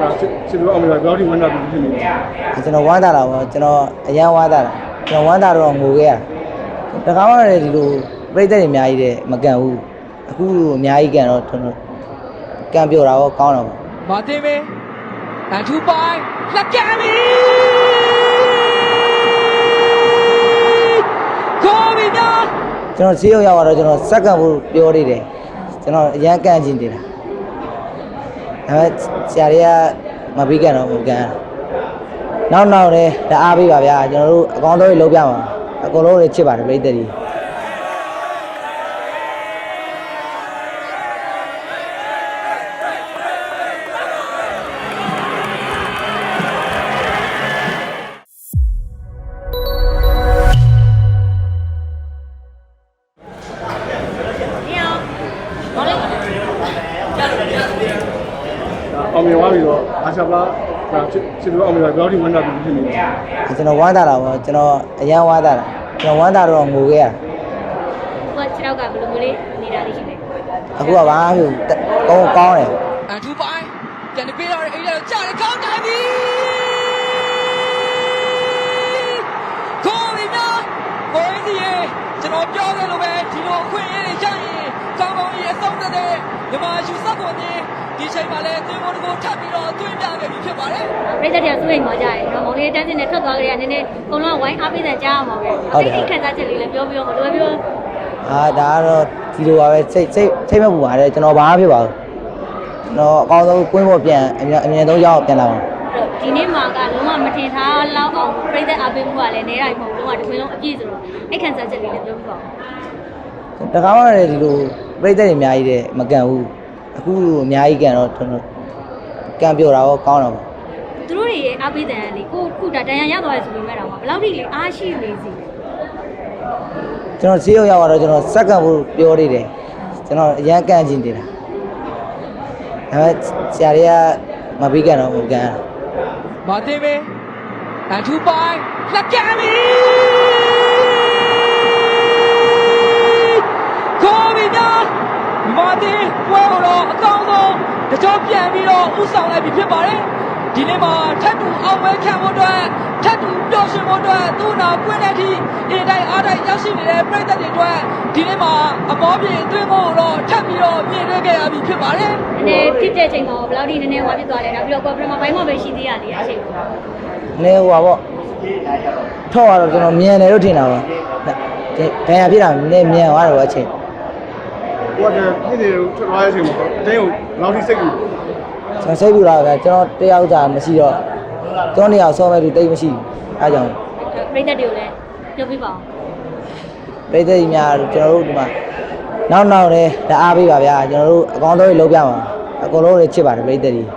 ဒါစစ်စစ်ပြောအောင်ပြောဘယ်လောက်ထိဝန်တာပြီးဖြစ်နေလဲကျွန်တော်ဝမ်းသာတာပေါ့ကျွန်တော်အရန်ဝမ်းသာတာကျွန်တော်ဝမ်းသာတော့ငိုခဲ့ရတကားမှလည်းဒီလိုပြိတ္တတွေအများကြီးတဲ့မကန်ဘူးအခုအများကြီးကန်တော့ကျွန်တော်ကန်ပြောတာရောကောင်းတော့ပေါ့မာတင်ပဲအန်ထူပိုင်းလက်ကမ်းပြီကိုဗီဒါကျွန်တော်ဈေးရောက်ရောက်တော့ကျွန်တော်စက္ကန့်ဖို့ပြောနေတယ်ကျွန်တော်အရန်ကန်ချင်းတင်တာ ဒါပေမဲ့ဆရာတွေကမပြီးကန်တော့မကန်နောက်နောက်လည်းတအားပေးပါဗျာကျွန်တော်တို့အကောင်းဆုံးလုပ်ပြမှာအကုန်လုံးလည်းချစ်ပါတယ်ပြိတ္တတွေ အောင်မြင်သွားပြီးတော့အာရှပလာဒါစစ်စစ်ပြောအောင်ပြောဘယ်လောက်ထိဝန်တာပြီးဖြစ်နေလဲကျွန်တော်ဝမ်းသာတာပေါ့ကျွန်တော်အရန်ဝမ်းသာတာကျွန်တော်ဝမ်းသာတော့ငိုခဲ့ရကိုကခြေထောက်ကဘယ်လိုမျိုးလေးနေတာလေးရှိလဲအခုကဘာမှမဖြစ်ကောင်းကောင်းတယ်အန်ထူပိုင်းပြန်ပြီးတော့အိမ်ထဲကြားတယ်ကောင်းတယ်ပြီကိုဗီဒါကိုင်းစီရဲ့ကျွန်တော်ပြောခဲ့လို့ပဲဒီလိုအခွင့်အရေးတွေရရင်ကောင်းကောင်းကြီးအဆုံးသတ်တဲ့မြမယူဆဖို့နေ ဒီချိန်မှာလည်းသွင်းဖို့တကူထပ်ပြီးတော့သွင်းပြခဲ့ပြီဖြစ်ပါတယ်ပြိတ္တတွေကစိုးရိမ်သွားကြတယ်နော်မောင်လေးတန်းစင်နဲ့ထွက်သွားကြရနည်းနည်းအကုန်လုံးဝိုင်းအားပေးတဲ့ကြားအောင်ပါပဲအိတ်ခံစားချက်လေးလည်းပြောပြောမလို့ပြောအာဒါကတော့ဒီလိုပါပဲစိတ်စိတ်စိတ်မပူပါနဲ့ကျွန်တော်ဘာမှဖြစ်ပါဘူးကျွန်တော်အကောင်းဆုံးကွင်းပေါ်ပြန်အမြင်အမြင်ဆုံးရောက်ပြန်လာပါဒီနေ့မှာကလုံးဝမထင်ထားလောက်အောင်ပြိတ္တအားပေးမှုကလည်းနေတာမဟုတ်ဘူးလုံးဝတစ်ခွင်းလုံးအပြည့်ဆိုတော့အိတ်ခံစားချက်လေးလည်းပြောပြပါဦးတကားမှလည်းဒီလိုပြိတ္တတွေအများကြီးတဲ့မကန်ဘူး အခုအများကြီးကန်တော့ကျွန်တော်ကန်ပြောတာရောကောင်းတော့ပေါ့သူတို့တွေရဲ့အားပေးတဲ့လေကိုခုတာတန်ရရသွားရဆိုပေမဲ့တော့ဘယ်လောက်ထိလေအားရှိနေစီကျွန်တော်ဈေးရောက်ရောက်တော့ကျွန်တော်စက္ကန့်ဖို့ပြောနေတယ်ကျွန်တော်အရန်ကန်ချင်းတင်တာဒါပေမဲ့ဆရာတွေကမပြီးကန်တော့မကန်မာတင်ပဲအန်ထူပိုင်းလက်ကမ်းပြီကိုဗီဒါမာတင်ပွဲကိုတော့အကောင်းဆုံး တကြောပြန်ပြီးတော့ဥဆောင်လိုက်ပြီဖြစ်ပါတယ်ဒီနေ့မှာထပ်တူအောင်ပွဲခံဖို့အတွက်ထပ်တူပျော်ရွှင်ဖို့အတွက်သူ့နာကွင်းတဲ့အထိအင်တိုင်းအားတိုင်းရောက်ရှိနေတဲ့ပြည်သက်တွေအတွက်ဒီနေ့မှာအမောပြေအတွင်းဖို့တော့ထပ်ပြီးတော့မြင်တွေ့ခဲ့ရပြီဖြစ်ပါတယ်နည်းနည်းဖြစ်တဲ့ချိန်မှာဘယ်လောက်ထိနည်းနည်းဝါဖြစ်သွားလဲနောက်ပြီးတော့ကိုပရမဘိုင်းမှာပဲရှိသေးရလေအချိန်ပေါ့နေဟိုပါပေါ့ထောက်ရတော့ကျွန်တော်မြန်တယ်လို့ထင်တာပါဘယ်ဟာဖြစ်တာလဲမြန်သွားတော့အချိန် ကိုကတည်းကပြည်တွေထွက်သွားတဲ့အချိန်မှာအတင်းကိုဘယ်လောက်ထိစိတ်ကူကျွန်တော်စိတ်ပူလာပဲကျွန်တော်တယောက်ကြာမရှိတော့ကျွန်တော်နေရာဆောမဲ့လူတိတ်မရှိအဲကြောင့်ပြိတ္တတွေကိုလည်းပြောပြပါဦးပိတ်သက်ကြီးများကျွန်တော်တို့ဒီမှာနောက်နောက်လည်းတအားပေးပါဗျာကျွန်တော်တို့အကောင်းဆုံးလုပ်ပြမှာအကုန်လုံးလည်းချစ်ပါတယ်ပိတ်သက်ကြီး